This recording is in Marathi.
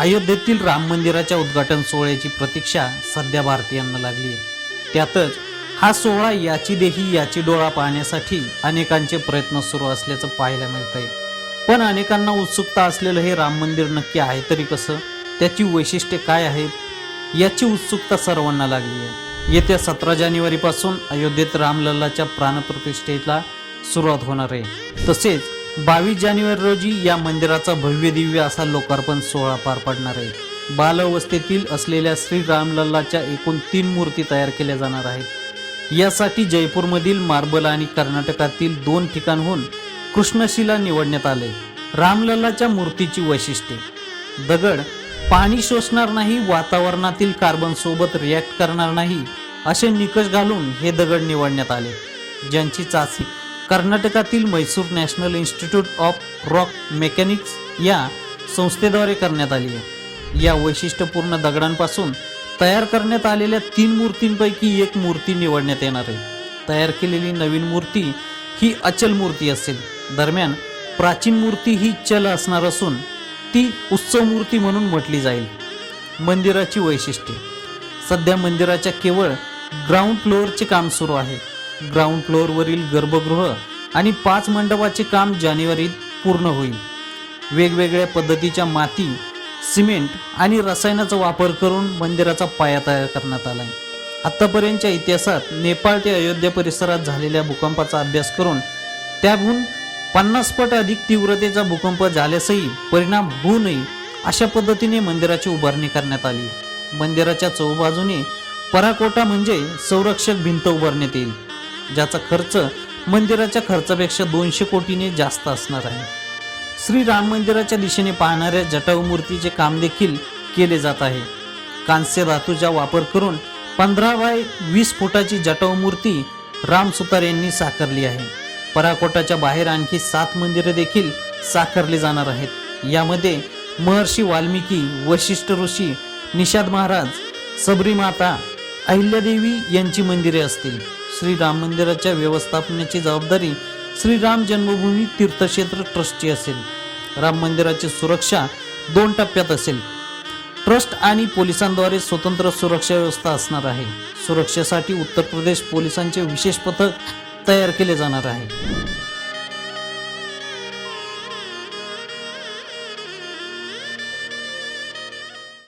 अयोध्येतील राम मंदिराच्या उद्घाटन सोहळ्याची प्रतीक्षा सध्या भारतीयांना लागली आहे. त्यातच हा सोहळा याची देही याची डोळा पाहण्यासाठी अनेकांचे प्रयत्न सुरू असल्याचं पाहायला मिळत आहे. पण अनेकांना उत्सुकता असलेलं हे राम मंदिर नक्की आहे तरी कसं? त्याची वैशिष्ट्ये काय आहेत? याची उत्सुकता सर्वांना लागली आहे. येत्या सतरा जानेवारीपासून अयोध्येत रामलल्लाच्या प्राणप्रतिष्ठेला सुरुवात होणार आहे. तसेच बावीस जानेवारी रोजी या मंदिराचा भव्य दिव्य असा लोकार्पण सोहळा पार पडणार आहे. बालअवस्थेतील असलेल्या श्री रामलल्लाच्या एकूण तीन मूर्ती तयार केल्या जाणार आहेत. यासाठी जयपूरमधील मार्बल आणि कर्नाटकातील दोन ठिकाणहून कृष्णशिला निवडण्यात आले. रामलल्लाच्या मूर्तीची वैशिष्ट्ये. दगड पाणी शोषणार नाही वातावरणातील कार्बन सोबत रिॲक्ट करणार नाही असे निकष घालून हे दगड निवडण्यात आले. ज्यांची चाचणी कर्नाटकातील Mysore National Institute of Rock Mechanics या संस्थेद्वारे करण्यात आली आहे. या वैशिष्ट्यपूर्ण दगडांपासून तयार करण्यात आलेल्या तीन मूर्तींपैकी एक मूर्ती निवडण्यात येणार आहे. तयार केलेली नवीन मूर्ती ही अचल मूर्ती असेल. दरम्यान प्राचीन मूर्ती ही चल असणार असून ती उत्सव मूर्ती म्हणून म्हटली जाईल. मंदिराची वैशिष्ट्ये. सध्या मंदिराच्या केवळ ग्राउंड फ्लोअरचे काम सुरू आहे. ग्राउंड फ्लोअरवरील गर्भगृह आणि पाच मंडपाचे काम जानेवारीत पूर्ण होईल. वेगवेगळ्या पद्धतीच्या माती सिमेंट आणि रसायनाचा वापर करून मंदिराचा पाया तयार करण्यात आला आहे. आत्तापर्यंतच्या इतिहासात नेपाळ ते अयोध्या परिसरात झालेल्या भूकंपाचा अभ्यास करून त्याहून पन्नास पट अधिक तीव्रतेचा भूकंप झाल्यासही परिणाम होऊ नये अशा पद्धतीने मंदिराची उभारणी करण्यात आली. मंदिराच्या चौबाजूने पराकोटा म्हणजे संरक्षक भिंत उभारण्यात येईल. ज्याचा खर्च मंदिराच्या खर्चापेक्षा दोनशे कोटीने जास्त असणार आहे. श्री राम मंदिराच्या दिशेने पाहणाऱ्या जटाऊ मूर्तीचे काम देखील केले जात आहे. कांस्य धातूचा वापर करून पंधरा बाय वीस फुटाची जटाऊ मूर्ती राम सुतार यांनी साकारली आहे. पराकोटाच्या बाहेर आणखी सात मंदिरे देखील साकारली जाणार आहेत. यामध्ये महर्षी वाल्मिकी वशिष्ठ ऋषी निषाद महाराज सबरी माता अहिल्यादेवी यांची मंदिरे असतील. श्री राम मंदिराच्या व्यवस्थापनाची जबाबदारी श्री राम जन्मभूमी तीर्थक्षेत्र ट्रस्टची असेल. राम मंदिराची सुरक्षा दोन टप्प्यात असेल. ट्रस्ट आणि पोलिसांद्वारे स्वतंत्र सुरक्षा व्यवस्था असणार आहे. सुरक्षेसाठी उत्तर प्रदेश पोलिसांचे विशेष पथक तयार केले जाणार आहे.